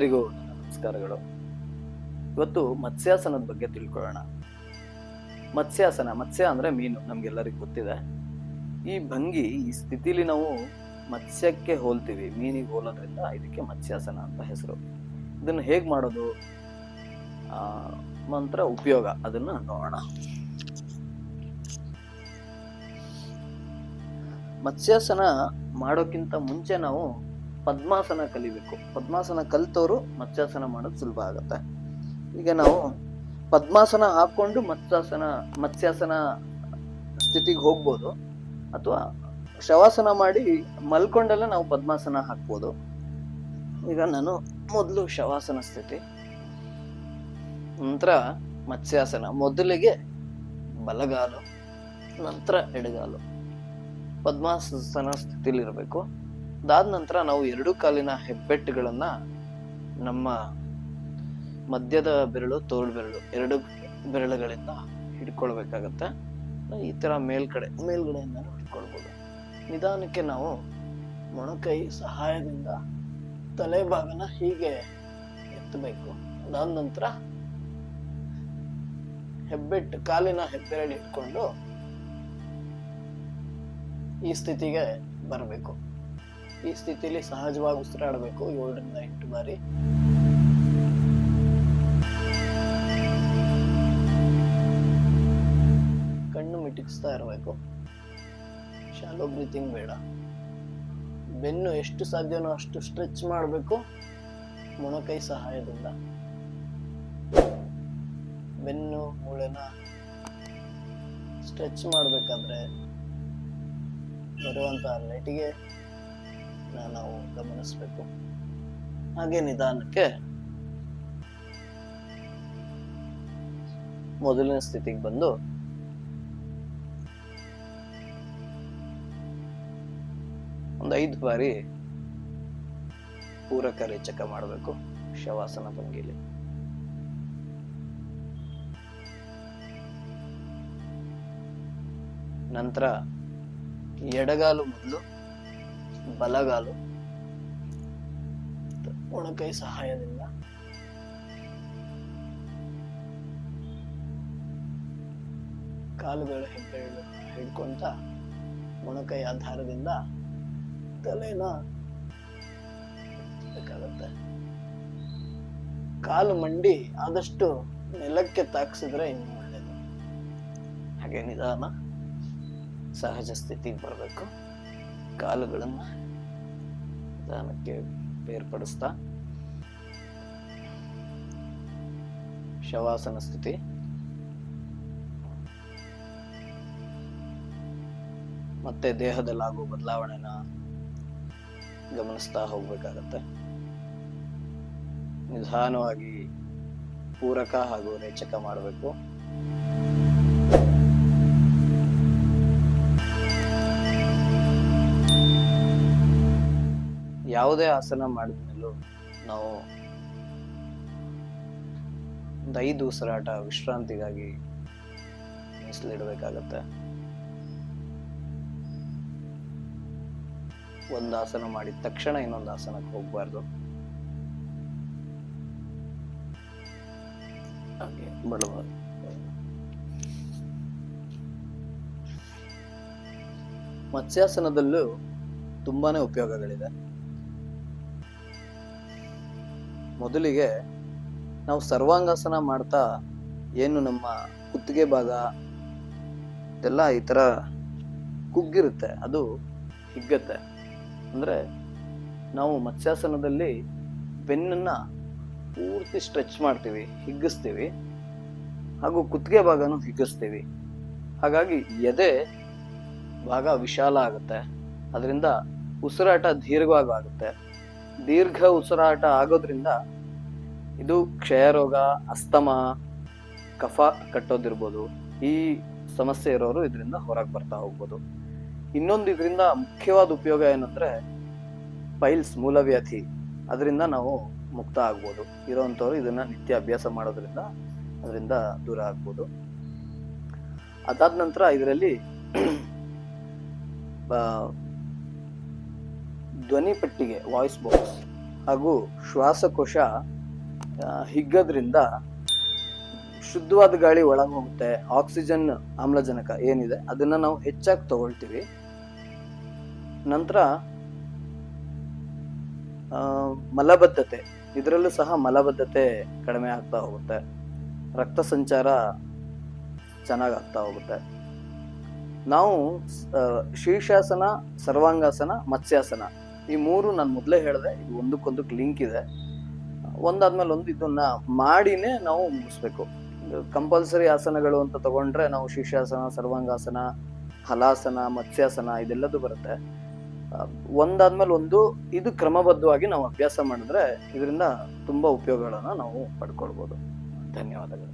ಎಲ್ಲರಿಗೂ ನಮಸ್ಕಾರಗಳು. ಇವತ್ತು ಮತ್ಸ್ಯಾಸನದ ಬಗ್ಗೆ ತಿಳ್ಕೊಳ್ಳೋಣ. ಮತ್ಸ್ಯಾಸನ, ಮತ್ಸ್ಯ ಅಂದ್ರೆ ಮೀನು, ನಮ್ಗೆಲ್ಲರಿಗೂ ಗೊತ್ತಿದೆ. ಈ ಭಂಗಿ ಈ ಸ್ಥಿತಿಲಿ ನಾವು ಮತ್ಸ್ಯಕ್ಕೆ ಹೋಲ್ತೀವಿ, ಮೀನಿಗೆ ಹೋಲೋದ್ರಿಂದ ಇದಕ್ಕೆ ಮತ್ಸ್ಯಾಸನ ಅಂತ ಹೆಸರು. ಇದನ್ನು ಹೇಗೆ ಮಾಡೋದು? ಮಂತ್ರ ಉಪಯೋಗ, ಅದನ್ನ ನೋಡೋಣ. ಮತ್ಸ್ಯಾಸನ ಮಾಡೋಕ್ಕಿಂತ ಮುಂಚೆ ನಾವು ಪದ್ಮಾಸನ ಕಲಿಬೇಕು. ಪದ್ಮಾಸನ ಕಲಿತವರು ಮತ್ಸ್ಯಾಸನ ಮಾಡೋದು ಸುಲಭ ಆಗುತ್ತೆ. ಈಗ ನಾವು ಪದ್ಮಾಸನ ಹಾಕೊಂಡು ಮತ್ಸ್ಯಾಸನ ಮತ್ಸ್ಯಾಸನ ಸ್ಥಿತಿಗೆ ಹೋಗ್ಬೋದು. ಅಥವಾ ಶವಾಸನ ಮಾಡಿ ಮಲ್ಕೊಂಡೆಲ್ಲ ನಾವು ಪದ್ಮಾಸನ ಹಾಕ್ಬೋದು. ಈಗ ನಾನು ಮೊದಲು ಶವಾಸನ ಸ್ಥಿತಿ. ನಂತರ ಮತ್ಸ್ಯಾಸನ. ಮೊದಲಿಗೆ ಬಲಗಾಲು, ನಂತರ ಎಡಗಾಲು. ಪದ್ಮಾಸನ ಸ್ಥಿತಿಲಿ ಇರಬೇಕು ಅದಾದ ನಂತರ ನಾವು ಎರಡು ಕಾಲಿನ ಹೆಬ್ಬೆಟ್ಟುಗಳನ್ನ ನಮ್ಮ ಮಧ್ಯದ ಬೆರಳು ತೋಳು ಬೆರಳು ಎರಡು ಬೆರಳುಗಳಿಂದ ಹಿಡ್ಕೊಳ್ಬೇಕಾಗತ್ತೆ. ಈ ತರ ಮೇಲ್ಗಡೆ ಮೇಲ್ಗಡೆಯಿಂದ ಹಿಡ್ಕೊಳ್ಬೋದು. ನಿಧಾನಕ್ಕೆ ನಾವು ಮೊಣಕೈ ಸಹಾಯದಿಂದ ತಲೆ ಭಾಗನ ಹೀಗೆ ಎತ್ತಬೇಕು. ಅದಾದ ನಂತರ ಹೆಬ್ಬೆಟ್ಟು, ಕಾಲಿನ ಹೆಬ್ಬೆರಳು ಇಟ್ಕೊಂಡು ಈ ಸ್ಥಿತಿಗೆ ಬರಬೇಕು. ಈ ಸ್ಥಿತಿಲಿ ಸಹಜವಾಗಿ ಉಸಿರಾಡಬೇಕು. ಏಳರಿಂದ ಎಂಟು ಬಾರಿ. ಕಣ್ಣು ಮಿಟುಕಿಸ್ತಾ ಇರಬೇಕು. ಶಾಲೋ ಬ್ರೀತಿಂಗ್ ಬೇಡ ಬೆನ್ನು ಎಷ್ಟು ಸಾಧ್ಯನೋ ಅಷ್ಟು ಸ್ಟ್ರೆಚ್ ಮಾಡಬೇಕು. ಮೊಣಕೈ ಸಹಾಯದಿಂದ. ಬೆನ್ನು, ಮೂಳೆನ ಸ್ಟ್ರೆಚ್ ಮಾಡಬೇಕಾದ್ರೆ ಬರುವಂತಹ ಲೈಟಿಗೆ ನಾವು ಗಮನಿಸ್ಬೇಕು. ಹಾಗೆ ನಿಧಾನಕ್ಕೆ ಮೊದಲಿನ ಸ್ಥಿತಿಗೆ ಬಂದು ಒಂದು ಐದು ಬಾರಿ ಪೂರಕ ರೇಚಕ ಮಾಡಬೇಕು. ಶವಾಸನ ಭಂಗಿಲಿ. ನಂತರ ಎಡಗಾಲು ಮೊದಲು ಬಲಗಾಲು. ಒಣಕೈ ಸಹಾಯದಿಂದ. ಕಾಲುಗಳ ಹೆಬ್ಬೆರಳು ಹಿಡ್ಕೊಂತ ಮೊಣಕೈ ಆಧಾರದಿಂದ ತಲೆನ ಕಾಲು ಮಂಡಿ ಆದಷ್ಟು ನೆಲಕ್ಕೆ ತಾಕ್ಸಿದ್ರೆ ಇನ್ನು ಒಳ್ಳೇದು. ಹಾಗೆ ನಿಧಾನ, ಸಹಜ ಸ್ಥಿತಿಗೆ ಬರಬೇಕು. ಕಾಲುಗಳನ್ನ ನಿಧಾನಕ್ಕೆ ಬೇರ್ಪಡಿಸ್ತಾ. ಶವಾಸನ ಸ್ಥಿತಿ. ಮತ್ತೆ ದೇಹದಲ್ಲಾಗುವ ಬದಲಾವಣೆನ ಗಮನಿಸ್ತಾ ಹೋಗ್ಬೇಕಾಗತ್ತೆ. ನಿಧಾನವಾಗಿ ಪೂರಕ ಹಾಗೂ ರೇಚಕ ಮಾಡಬೇಕು. ಯಾವುದೇ ಆಸನ ಮಾಡಿದ್ಮೇಲೂ ನಾವು ಒಂದು ಐದು ಉಸಿರಾಟ ವಿಶ್ರಾಂತಿಗಾಗಿ ಮೀಸಲಿಡಬೇಕಾಗತ್ತೆ. ಒಂದು ಆಸನ ಮಾಡಿದ ತಕ್ಷಣ ಇನ್ನೊಂದು ಆಸನಕ್ಕೆ ಹೋಗಬಾರ್ದು. ಹಾಗೆ ಬಡಬಾರ್ದು ಮತ್ಸ್ಯಾಸನದಲ್ಲೂ ತುಂಬಾನೇ ಉಪಯೋಗಗಳಿದೆ. ಮೊದಲಿಗೆ ನಾವು ಸರ್ವಾಂಗಾಸನ ಮಾಡ್ತಾ ಏನು ನಮ್ಮ ಕುತ್ತಿಗೆ ಭಾಗ ಎಲ್ಲ ಈ ಥರ ಕುಗ್ಗಿರುತ್ತೆ, ಅದು ಹಿಗ್ಗತ್ತೆ. ಅಂದ್ರೆ ನಾವು ಮತ್ಸ್ಯಾಸನದಲ್ಲಿ ಬೆನ್ನನ್ನ ಪೂರ್ತಿ ಸ್ಟ್ರೆಚ್ ಮಾಡ್ತೀವಿ, ಹಿಗ್ಗಿಸ್ತೀವಿ, ಹಾಗೂ ಕುತ್ತಿಗೆ ಭಾಗನೂ ಹಿಗ್ಗಿಸ್ತೀವಿ. ಹಾಗಾಗಿ ಎದೆ ಭಾಗ ವಿಶಾಲ ಆಗುತ್ತೆ. ಅದರಿಂದ ಉಸಿರಾಟ ದೀರ್ಘವಾಗಿ ಆಗುತ್ತೆ ದೀರ್ಘ ಉಸಿರಾಟ ಆಗೋದ್ರಿಂದ ಇದು ಕ್ಷಯರೋಗ, ಅಸ್ತಮ, ಕಫ ಕಟ್ಟೋದಿರ್ಬೋದು. ಈ ಸಮಸ್ಯೆ ಇರೋರು ಇದರಿಂದ ಹೊರಗೆ ಬರ್ತಾ ಹೋಗ್ಬೋದು. ಇನ್ನೊಂದು ಇದರಿಂದ ಮುಖ್ಯವಾದ ಉಪಯೋಗ ಏನಂದ್ರೆ ಪೈಲ್ಸ್ ಮೂಲವ್ಯಾಧಿ. ಅದರಿಂದ ನಾವು ಮುಕ್ತ ಆಗ್ಬೋದು. ಇರೋವಂಥವ್ರು ಇದನ್ನ ನಿತ್ಯ ಅಭ್ಯಾಸ ಮಾಡೋದ್ರಿಂದ ಅದರಿಂದ ದೂರ ಆಗ್ಬೋದು. ಅದಾದ ನಂತರ ಇದರಲ್ಲಿ ಧ್ವನಿ ಪೆಟ್ಟಿಗೆ ವಾಯ್ಸ್ ಬಾಕ್ಸ್ ಹಾಗೂ ಶ್ವಾಸಕೋಶ ಹಿಗ್ಗೋದ್ರಿಂದ ಶುದ್ಧವಾದ ಗಾಳಿ ಒಳಗೆ ಹೋಗುತ್ತೆ ಆಕ್ಸಿಜನ್ ಆಮ್ಲಜನಕ ಏನಿದೆ ಅದನ್ನು ನಾವು ಹೆಚ್ಚಾಗಿ ತಗೊಳ್ತೀವಿ. ನಂತರ ಮಲಬದ್ಧತೆ. ಇದರಲ್ಲೂ ಸಹ ಮಲಬದ್ಧತೆ ಕಡಿಮೆ ಆಗ್ತಾ ಹೋಗುತ್ತೆ. ರಕ್ತ ಸಂಚಾರ ಚೆನ್ನಾಗಾಗ್ತಾ ಹೋಗುತ್ತೆ. ನಾವು ಶೀರ್ಷಾಸನ ಸರ್ವಾಂಗಾಸನ, ಮತ್ಸ್ಯಾಸನ ಈ ಮೂರು ನಾನು ಮೊದಲೇ ಹೇಳಿದೆ, ಇದು ಒಂದಕ್ಕೊಂದಕ್ಕೆ ಲಿಂಕ್ ಇದೆ. ಒಂದಾದ್ಮೇಲೆ ಒಂದು ಇದನ್ನ ಮಾಡಿನೇ ನಾವು ಮುಗಿಸ್ಬೇಕು. ಕಂಪಲ್ಸರಿ ಆಸನಗಳು ಅಂತ ತಗೊಂಡ್ರೆ ನಾವು ಶೀರ್ಷಾಸನ, ಸರ್ವಾಂಗಾಸನ, ಹಲಾಸನ, ಮತ್ಸ್ಯಾಸನ ಇದೆಲ್ಲದು ಬರುತ್ತೆ. ಒಂದಾದ್ಮೇಲೆ ಒಂದು ಇದು ಕ್ರಮಬದ್ಧವಾಗಿ ನಾವು ಅಭ್ಯಾಸ ಮಾಡಿದ್ರೆ ಇದರಿಂದ ತುಂಬಾ ಉಪಯೋಗಗಳನ್ನ ನಾವು ಪಡ್ಕೊಳ್ಬೋದು. ಧನ್ಯವಾದಗಳು.